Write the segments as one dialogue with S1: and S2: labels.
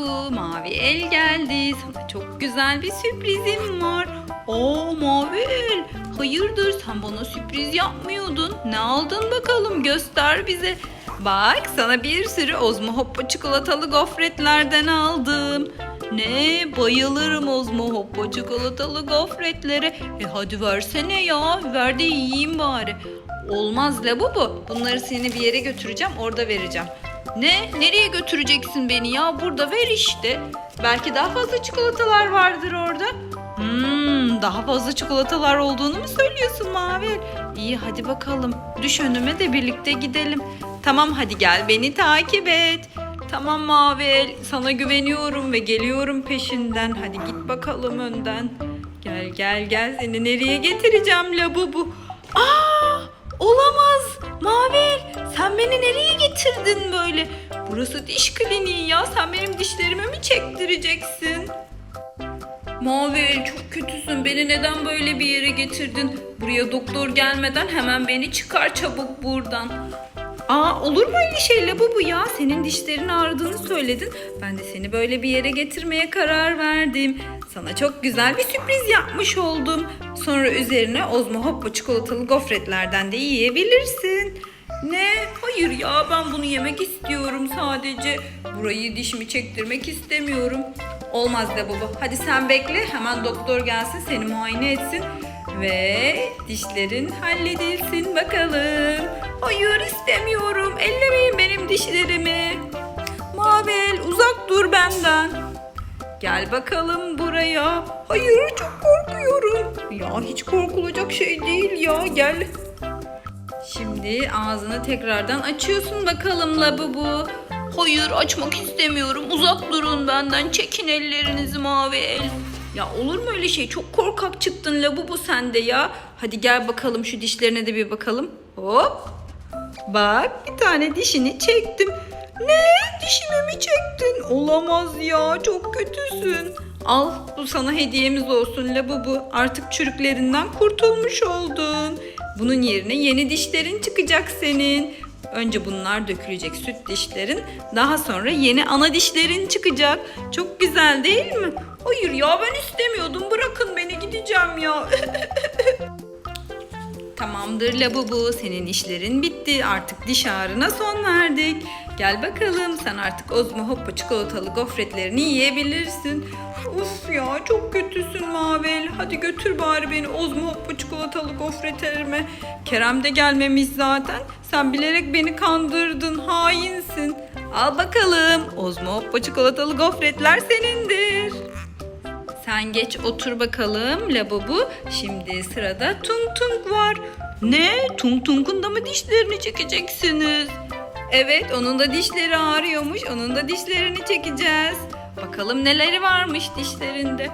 S1: Bu mavi el geldi. Sana çok güzel bir sürprizim var. Oo mavi el. Hayırdır sen bana sürpriz yapmıyordun. Ne aldın bakalım göster bize. Bak sana bir sürü Ozmo Hoppa çikolatalı gofretlerden aldım. Ne bayılırım Ozmo Hoppa çikolatalı gofretlere. E hadi versene ya ver de yiyeyim bari. Olmaz Labubu. Bunları seni bir yere götüreceğim orada vereceğim. Ne? Nereye götüreceksin beni ya? Burada ver işte. Belki daha fazla çikolatalar vardır orada. Hmm, daha fazla çikolatalar olduğunu mu söylüyorsun Mavi? İyi hadi bakalım. Düş önüme de birlikte gidelim. Tamam hadi gel beni takip et. Tamam Mavi sana güveniyorum ve geliyorum peşinden. Hadi git bakalım önden. Gel gel gel seni nereye getireceğim labubu. Aa olamaz Mavi sen beni nereye getirdin böyle? Burası diş kliniği ya sen benim dişlerimi mi çektireceksin? Mavi çok kötüsün. Beni neden böyle bir yere getirdin? Buraya doktor gelmeden hemen beni çıkar çabuk buradan. Aa olur mu öyle şey Labubu ya? Senin dişlerin ağrıdığını söyledin. Ben de seni böyle bir yere getirmeye karar verdim. Sana çok güzel bir sürpriz yapmış oldum. Sonra üzerine Ozmo Hoppa çikolatalı gofretlerden de yiyebilirsin. Ne? Hayır ya ben bunu yemek istiyorum sadece. Burayı dişimi çektirmek istemiyorum. Olmaz de baba. Hadi sen bekle. Hemen doktor gelsin seni muayene etsin. Ve dişlerin halledilsin bakalım. Hayır istemiyorum. Ellemeyin benim dişlerimi. Mavel uzak dur benden. Gel bakalım buraya. Hayır çok korkuyorum. Ya hiç korkulacak şey değil ya. Gel. Şimdi ağzını tekrardan açıyorsun bakalım labubu. Hayır açmak istemiyorum. Uzak durun benden. Çekin ellerinizi mavi el. Ya olur mu öyle şey? Çok korkak çıktın labubu sen de ya. Hadi gel bakalım şu dişlerine de bir bakalım. Hop. Bak bir tane dişini çektim. Ne? Dişimi mi çektin? Olamaz ya çok kötüsün. Al bu sana hediyemiz olsun labubu. Artık çürüklerinden kurtulmuş oldun. Bunun yerine yeni dişlerin çıkacak senin. Önce bunlar dökülecek süt dişlerin. Daha sonra yeni ana dişlerin çıkacak. Çok güzel değil mi? Hayır ya ben istemiyordum. Bırakın beni gideceğim ya. Tamamdır Labubu, senin işlerin bitti. Artık diş ağrına son verdik. Gel bakalım, sen artık Ozmo Hoppa çikolatalı gofretlerini yiyebilirsin. Uf ya, çok kötüsün Mavel. Hadi götür bari beni Ozmo Hoppa çikolatalı gofretlerime. Kerem de gelmemiş zaten. Sen bilerek beni kandırdın, hainsin. Al bakalım, Ozmo Hoppa çikolatalı gofretler senindir. Sen geç otur bakalım Labubu. Şimdi sırada Tung Tung var. Ne? Tung Tung'un da mı dişlerini çekeceksiniz? Evet onun da dişleri ağrıyormuş. Onun da dişlerini çekeceğiz. Bakalım neleri varmış dişlerinde.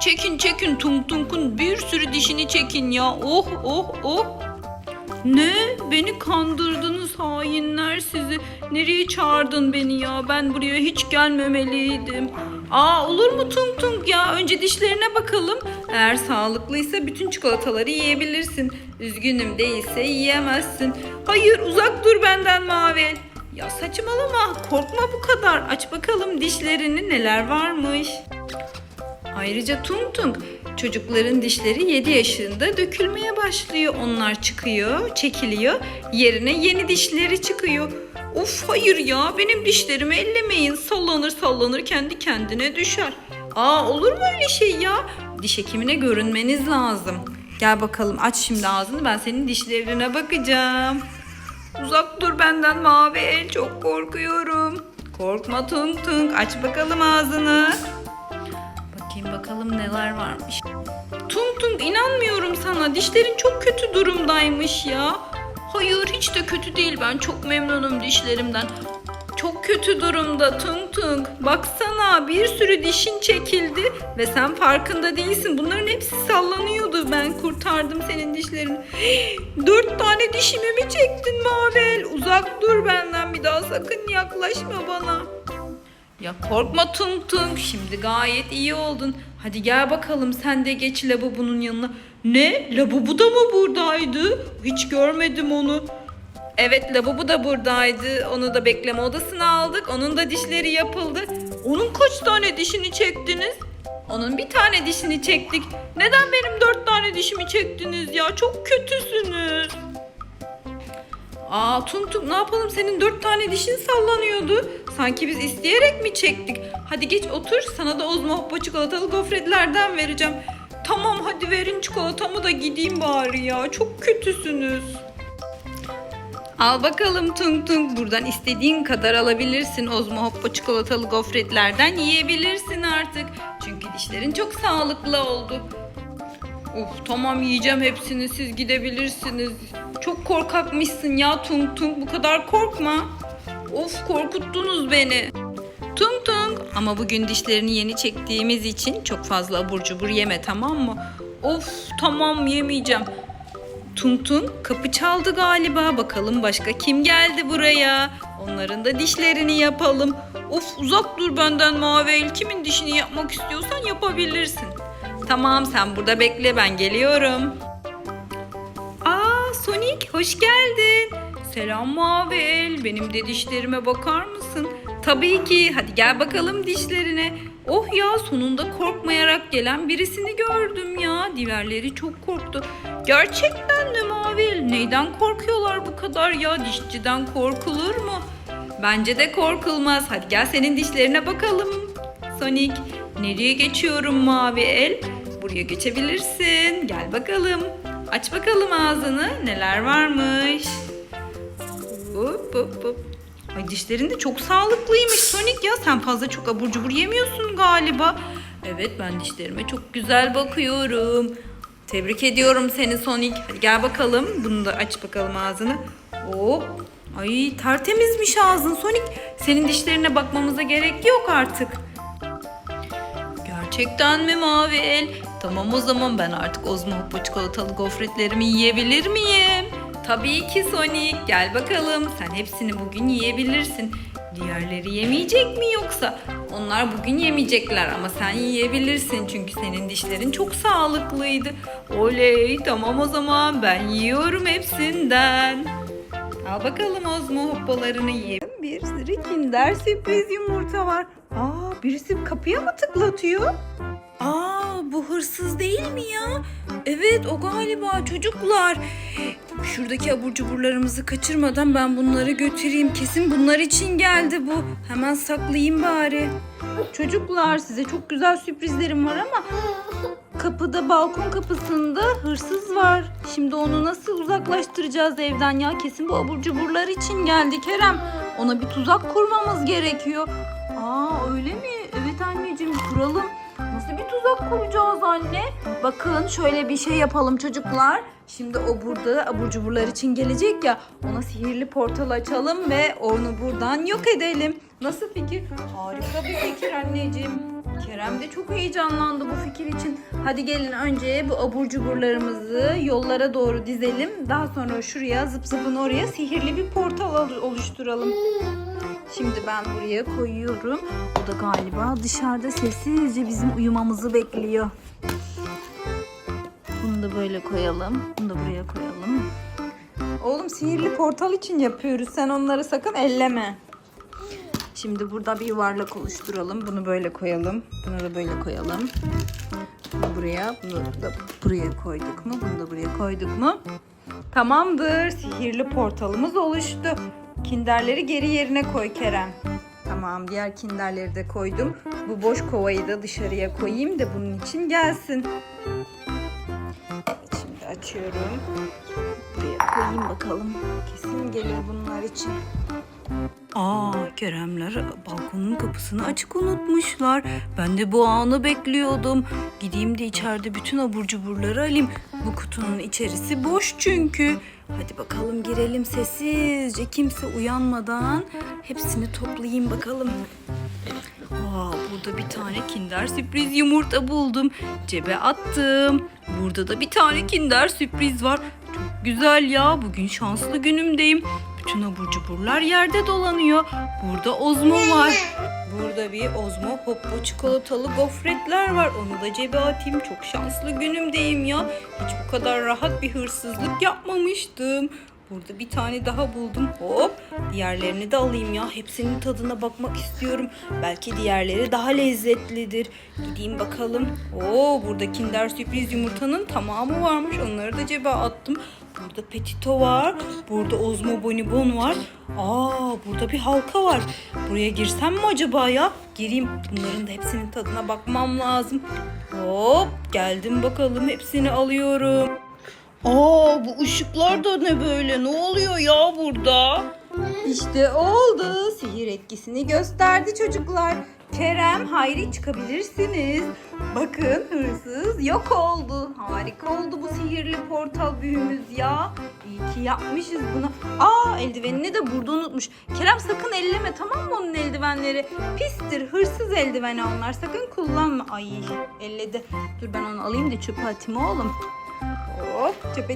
S1: Çekin çekin Tung Tung'un bir sürü dişini çekin ya. Oh oh oh. Ne? Beni kandırdınız hainler sizi. Nereye çağırdın beni ya? Ben buraya hiç gelmemeliydim. Aa olur mu Tung Tung ya? Önce dişlerine bakalım. Eğer sağlıklıysa bütün çikolataları yiyebilirsin. Üzgünüm değilse yiyemezsin. Hayır uzak dur benden Mavi. Ya saçmalama korkma bu kadar. Aç bakalım dişlerini neler varmış. Ayrıca Tung Tung çocukların dişleri 7 yaşında dökülmeye başlıyor. Onlar çıkıyor, çekiliyor. Yerine yeni dişleri çıkıyor. Uf hayır ya benim dişlerimi ellemeyin. Sallanır sallanır kendi kendine düşer. Aa olur mu öyle şey ya? Diş hekimine görünmeniz lazım. Gel bakalım aç şimdi ağzını ben senin dişlerine bakacağım. Uzak dur benden mavi el çok korkuyorum. Korkma Tung Tung aç bakalım ağzını. Bakayım bakalım neler varmış. Tung Tung inanmıyorum sana. Dişlerin çok kötü durumdaymış ya. Hayır hiç de kötü değil. Ben çok memnunum dişlerimden. Çok kötü durumda Tung Tung. Baksana bir sürü dişin çekildi ve sen farkında değilsin. Bunların hepsi sallanıyordu. Ben kurtardım senin dişlerini. Dört tane dişimi mi çektin Mavel? Uzak dur benden bir daha sakın yaklaşma bana. Ya korkma Tung Tung. Şimdi gayet iyi oldun. Hadi gel bakalım sen de geç Labubu'nun yanına. Ne? Labubu da mı buradaydı? Hiç görmedim onu. Evet Labubu da buradaydı. Onu da bekleme odasına aldık. Onun da dişleri yapıldı. Onun kaç tane dişini çektiniz? Onun bir tane dişini çektik. Neden benim dört tane dişimi çektiniz ya? Çok kötüsünüz. Aa Tung ne yapalım senin dört tane dişin sallanıyordu. Sanki biz isteyerek mi çektik? Hadi geç otur sana da Ozma Hoppa çikolatalı gofretlerden vereceğim. Tamam hadi verin çikolatamı da gideyim bari ya. Çok kötüsünüz. Al bakalım Tung Tung buradan istediğin kadar alabilirsin Ozma Hoppa çikolatalı gofretlerden yiyebilirsin artık. Çünkü dişlerin çok sağlıklı oldu. Of tamam yiyeceğim hepsini siz gidebilirsiniz. Çok korkakmışsın ya Tung Tung bu kadar korkma. Of korkuttunuz beni. Tung Tung ama bugün dişlerini yeni çektiğimiz için çok fazla abur cubur yeme tamam mı? Of tamam yemeyeceğim. Tung kapı çaldı galiba. Bakalım başka kim geldi buraya? Onların da dişlerini yapalım. Of uzak dur benden Mavi El. Kimin dişini yapmak istiyorsan yapabilirsin. Tamam sen burada bekle ben geliyorum. Aa Sonic hoş geldin. Selam Mavi El. Benim de dişlerime bakar mısın? Tabii ki. Hadi gel bakalım dişlerine. Oh ya sonunda korkmayarak gelen birisini gördüm ya. Diğerleri çok korktu. Gerçekten de Mavi El. Neyden korkuyorlar bu kadar ya? Dişçiden korkulur mu? Bence de korkulmaz. Hadi gel senin dişlerine bakalım. Sonic. Nereye geçiyorum Mavi El? Buraya geçebilirsin. Gel bakalım. Aç bakalım ağzını. Neler varmış? Hop hop hop. Ay dişlerin de çok sağlıklıymış Sonic ya. Sen fazla çok abur cubur yemiyorsun galiba. Evet ben dişlerime çok güzel bakıyorum. Tebrik ediyorum seni Sonic. Hadi gel bakalım. Bunu da aç bakalım ağzını. Hop. Ay tertemizmiş ağzın Sonic. Senin dişlerine bakmamıza gerek yok artık. Gerçekten mi Mavi El? Tamam o zaman ben artık Ozma Hoppa çikolatalı gofretlerimi yiyebilir miyim? Tabii ki Sonic. Gel bakalım. Sen hepsini bugün yiyebilirsin. Diğerleri yemeyecek mi yoksa? Onlar bugün yemeyecekler ama sen yiyebilirsin çünkü senin dişlerin çok sağlıklıydı. Oley tamam o zaman ben yiyorum hepsinden. Al bakalım Ozma hoppalarını ye. Bir sürü kinder sürpriz yumurta var. Aa birisi kapıya mı tıklatıyor? Aa bu hırsız değil mi ya? Evet o galiba çocuklar. Şuradaki abur cuburlarımızı kaçırmadan ben bunları götüreyim. Kesin bunlar için geldi bu. Hemen saklayayım bari. Çocuklar size çok güzel sürprizlerim var ama kapıda balkon kapısında hırsız var. Şimdi onu nasıl uzaklaştıracağız evden ya? Kesin bu abur cuburlar için geldi Kerem. Ona bir tuzak kurmamız gerekiyor. Aa öyle mi? Evet anneciğim kuralım. Nasıl bir tuzak kuracağız anne? Bakın şöyle bir şey yapalım çocuklar. Şimdi o burada abur cuburlar için gelecek ya. Ona sihirli portal açalım ve onu buradan yok edelim. Nasıl fikir? Harika bir fikir anneciğim. Kerem de çok heyecanlandı bu fikir için. Hadi gelin önce bu abur cuburlarımızı yollara doğru dizelim. Daha sonra şuraya zıp zıpın oraya sihirli bir portal ol- oluşturalım. Şimdi ben buraya koyuyorum. O da galiba dışarıda sessizce bizim uyumamızı bekliyor. Bunu da böyle koyalım. Bunu da buraya koyalım. Oğlum sihirli portal için yapıyoruz. Sen onları sakın elleme. Şimdi burada bir yuvarlak oluşturalım. Bunu böyle koyalım. Bunu da böyle koyalım. Bunu buraya, bunu da buraya koyduk mu? Bunu da buraya koyduk mu? Tamamdır. Sihirli portalımız oluştu. Kinderleri geri yerine koy Kerem. Tamam diğer kinderleri de koydum. Bu boş kovayı da dışarıya koyayım da bunun için gelsin. Şimdi açıyorum. Buraya koyayım bakalım. Kesin gelir bunlar için. Aa Keremler balkonun kapısını açık unutmuşlar. Ben de bu anı bekliyordum. Gideyim de içeride bütün abur cuburları alayım. Bu kutunun içerisi boş çünkü. Hadi bakalım girelim sessizce kimse uyanmadan hepsini toplayayım bakalım. Aa, burada bir tane kinder sürpriz yumurta buldum. Cebe attım. Burada da bir tane kinder sürpriz var. Çok güzel ya. Bugün şanslı günümdeyim. Bütün abur cuburlar yerde dolanıyor. Burada ozmo var. Burada bir ozmo hoppo çikolatalı gofretler var. Onu da cebe atayım. Çok şanslı günümdeyim ya. Hiç bu kadar rahat bir hırsızlık yapmamıştım. Burada bir tane daha buldum. Hop. Diğerlerini de alayım ya. Hepsinin tadına bakmak istiyorum. Belki diğerleri daha lezzetlidir. Gideyim bakalım. Oo burada Kinder sürpriz yumurtanın tamamı varmış. Onları da cebe attım. Burada Petito var. Burada Ozmo Bonibon var. Aa burada bir halka var. Buraya girsem mi acaba ya? Gireyim. Bunların da hepsinin tadına bakmam lazım. Hop geldim bakalım. Hepsini alıyorum. Aa bu ışıklar da ne böyle? Ne oluyor ya burada? İşte oldu. Sihir etkisini gösterdi çocuklar. Kerem, Hayri çıkabilirsiniz. Bakın hırsız yok oldu. Harika oldu bu sihirli portal büyümüz ya. İyi ki yapmışız bunu. Aa eldivenini de burada unutmuş. Kerem sakın elleme tamam mı onun eldivenleri? Pistir hırsız eldiveni onlar sakın kullanma. Ay elledi. Dur ben onu alayım da çöpe atayım oğlum. Hop çöpe